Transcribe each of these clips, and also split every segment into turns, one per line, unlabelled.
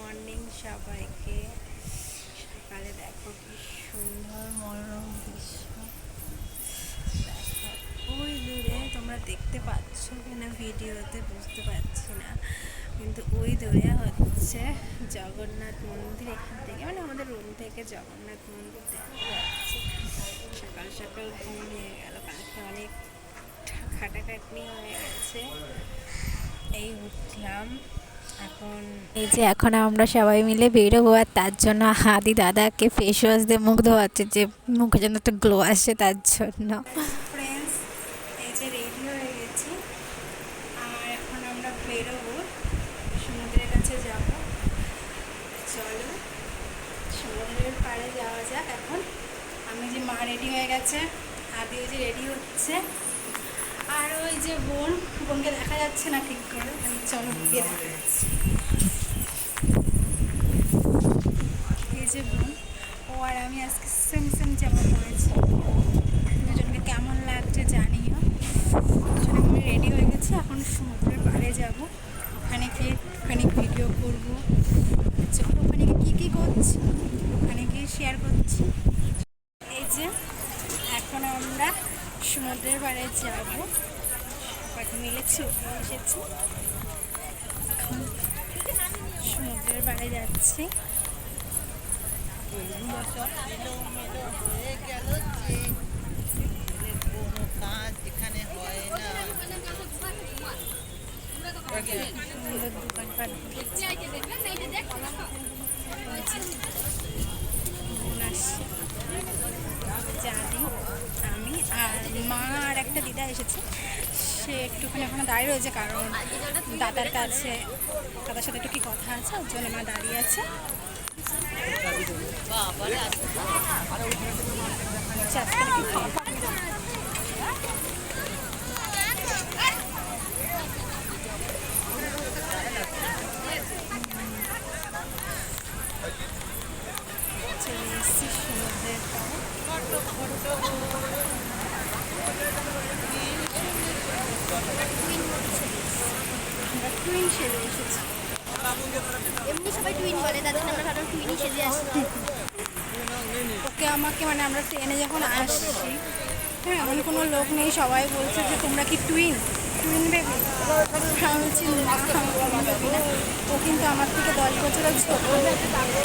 Morning সবাইকে। সকালে দেখো কি সুন্দর মনোরম দৃশ্য। দেখো, ওই দূরে তোমরা দেখতে পাচ্ছ কিনা ভিডিওতে বুঝতে পারছি না। কিন্তু ওই দূরে হচ্ছে জগন্নাথ মন্দির। এখান থেকে মানে আমাদের রুম থেকে জগন্নাথ মন্দির দেখা যাচ্ছে। সকাল সকাল ঘুম নিয়ে গেল। কালকে অনেক খাটাখাটনি হয়ে গেছে। এই উঠলাম। এখন এই যে এখন আমরা সবাই মিলে বেরোবো, আর তার জন্য হাদি দাদাকে ফেস ওয়াশ দিয়ে মুখ ধোয়াচ্ছে যে মুখে যেন একটা গ্লো আসে তার জন্য। এই যে রেডি হয়ে গেছি। আর এখন আমরা বেরোবো। এখন। আমি যে মা রেডি হয়ে গেছে, আদি ওই যে রেডি হচ্ছে। আর ওই যে বোন, বোনকে দেখা যাচ্ছে না ঠিক করে চলো গিয়ে দেখা যাচ্ছে। এই যে বোন, ও আর আমি আজকে সেম সেম জামা পরেছি। দুজনকে কেমন লাগছে জানিও। দুজনে আমি রেডি হয়ে গেছি, এখন সমুদ্রের পাড়ে যাব। ওখানে গিয়ে ওখানে ভিডিও করব। চলো, ওখানে গিয়ে কী কী করছি? ওখানে গিয়ে শেয়ার করছি এই যে এখন আমরা সমুদ্রের বাড়ি যাব সবাই মিলে ছুটি এসেছি। সমুদ্রের বাড়ি যাচ্ছি
কোনো কাজ এখানে হয় না
সুন্দর দোকানপাট বোন আসছে জানি আমি আর মা আর একটা দিদা এসেছে। সে একটুখানি এখনও দাঁড়িয়ে রয়েছে কারণ দাদার কাছে দাদার সাথে একটু কি কথা আছে ওর জন্য মা দাঁড়িয়ে আছে। আচ্ছা, আজকে কি চলে এসেছি সমুদ্রের পাড়ে টুইন সেজে এসেছি
এমনি সবাই টুইন বলে তাদের আমরা ভাবলাম টুইনই
ওকে আমাকে মানে আমরা ট্রেনে যখন আসছি হ্যাঁ এমন কোনো লোক নেই সবাই বলছে যে তোমরা কি টুইন টুইন বেবি আমি। ও কিন্তু আমার থেকে দশ বছরের ছোট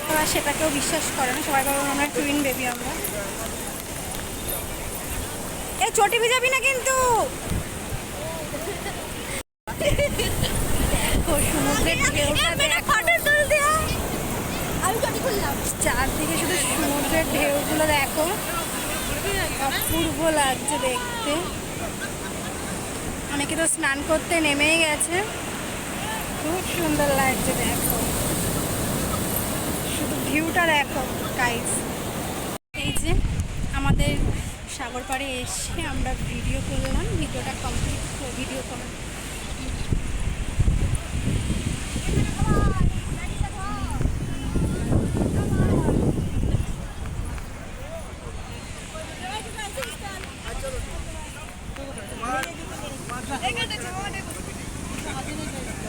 ওরা সেটাকেও বিশ্বাস করে না সবাই ভাবে আমরা টুইন বেবি আমরা এই চটি ভিজাবি না কিন্তু সমুদ্রের ঢেউটা চারদিকে শুধু সমুদ্রের ঢেউগুলো দেখো। অপূর্ব লাগছে দেখতে। অনেকে তো স্নান করতে নেমেই গেছে। খুব সুন্দর লাগছে দেখো। শুধু ভিউটা দেখো গাইস এই যে আমাদের সাগর পাড়ে এসে আমরা ভিডিও করলাম ভিডিওটা কমপ্লিট ভিডিও করা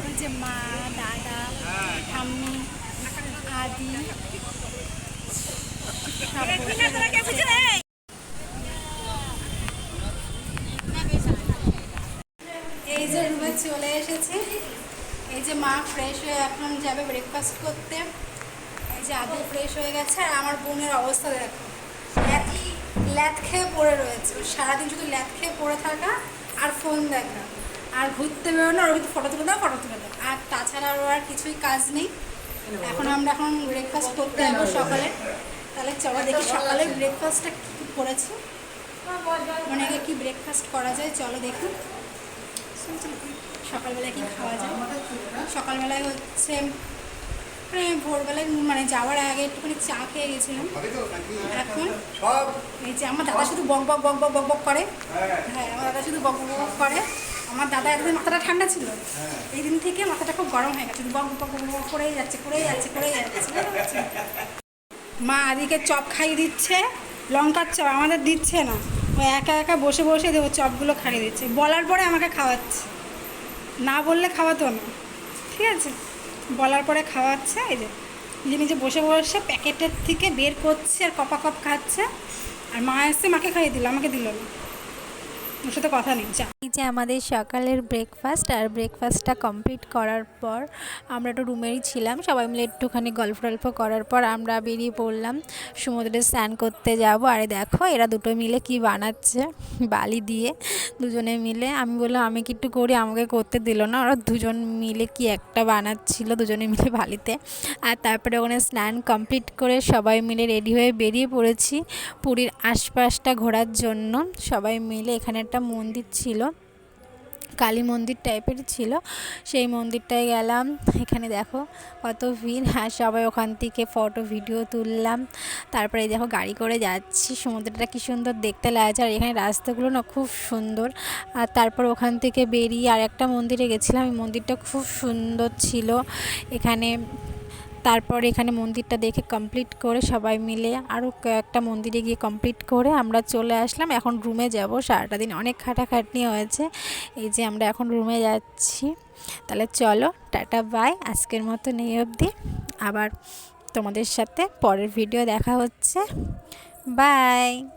ওই যে মা, দাদা, ঠাম্মি, আদি। এই যে রুমে চলে এসেছে। এই যে মা ফ্রেশ হয়ে এখন যাবে ব্রেকফাস্ট করতে। এই যে আদি ফ্রেশ হয়ে গেছে আর আমার বোনের অবস্থা দেখো। ল্যাথ খেয়ে পড়ে রয়েছে। সারাদিন শুধু ল্যাথ খেয়ে পড়ে থাকা আর ফোন দেখা। আর ঘুরতে বেরোনো আর ওর ফটো তুলে দাও ফটো তুলে দাও। আর তাছাড়া আর কিছুই কাজ নেই। এখন আমরা এখন ব্রেকফাস্ট করতে যাব সকালে। তাহলে চলো দেখি সকালে ব্রেকফাস্টটা কী করেছি। মানে আগে কি ব্রেকফাস্ট করা যায়, চলো দেখি। সকালবেলায় কি খাওয়া যায়? সকালবেলায় হচ্ছে মানে ভোরবেলায় মানে যাওয়ার আগে একটুখানি চা খেয়ে গেছিলাম। এখন এই যে আমার দাদা শুধু বক বক বক বক বক করে। হ্যাঁ আমার দাদা শুধু বক বক বক করে। আমার দাদা একদিন মাথাটা ঠান্ডা ছিল। এই দিন থেকে মাথাটা খুব গরম হয়ে গেছে। বক বক করেই যাচ্ছে করেই যাচ্ছে করেই যাচ্ছে। মা আদিকে চপ খাইয়ে দিচ্ছে, লঙ্কার চপ আমাদের দিচ্ছে না। ও একা একা বসে বসে দেবো চপগুলো খাইয়ে দিচ্ছে। বলার পরে আমাকে খাওয়াচ্ছে। না বললে খাওয়াতো না। ঠিক আছে?
বলার পরে খাওয়াচ্ছে, এই যে নিজে নিজে বসে বসে প্যাকেটের থেকে বের করছে আর কপা কপ খাচ্ছে। আর মা এসে মাকে খাইয়ে দিল, আমাকে দিল না। সাথে কথা নেই, যা।
এই যে আমাদের সকালের ব্রেকফাস্ট আর ব্রেকফাস্টটা কমপ্লিট করার পর আমরা একটু রুমেরই ছিলাম, সবাই মিলে একটুখানি গল্প টল্প করার পর আমরা বেরিয়ে পড়লাম সমুদ্রে স্নান করতে যাব। আরে দেখো, এরা দুটো মিলে কি বানাচ্ছে, বালি দিয়ে, দুজনে মিলে। আমি বললাম, আমি কি একটু করি? আমাকে করতে দিল না, ওরা দুজন মিলে কি একটা বানাচ্ছিল, দুজনে মিলে বালিতে। আর তারপরে ওখানে স্নান কমপ্লিট করে সবাই মিলে রেডি হয়ে বেরিয়ে পড়েছি, পুরীর আশপাশটা ঘোরার জন্য। সবাই মিলে এখানে একটা মন্দির ছিল, কালী মন্দির টাইপের ছিল। সেই মন্দিরটায় গেলাম, এখানে দেখো কত ভিড়। হ্যাঁ সবাই ওখান থেকে ফটো ভিডিও তুললাম। তারপরে দেখো গাড়ি করে যাচ্ছি, সমুদ্রটা কি সুন্দর দেখতে লাগছে। আর এখানে রাস্তাগুলো না খুব সুন্দর। আর তারপর ওখান থেকে বেরিয়ে আর একটা মন্দিরে গেছিলাম। এই মন্দিরটা খুব সুন্দর ছিল। এখানে তারপর এখানে মন্দিরটা দেখে কমপ্লিট করে সবাই মিলে আরও কয়েকটা মন্দিরে গিয়ে কমপ্লিট করে আমরা চলে আসলাম। এখন রুমে যাব। সারাটা দিন অনেক খাটাখাটনি হয়েছে। এই যে আমরা এখন রুমে যাচ্ছি। তাহলে চলো, টাটা বাই আজকের মতো নেই অবধি। আবার তোমাদের সাথে পরের ভিডিও দেখা হচ্ছে। বাই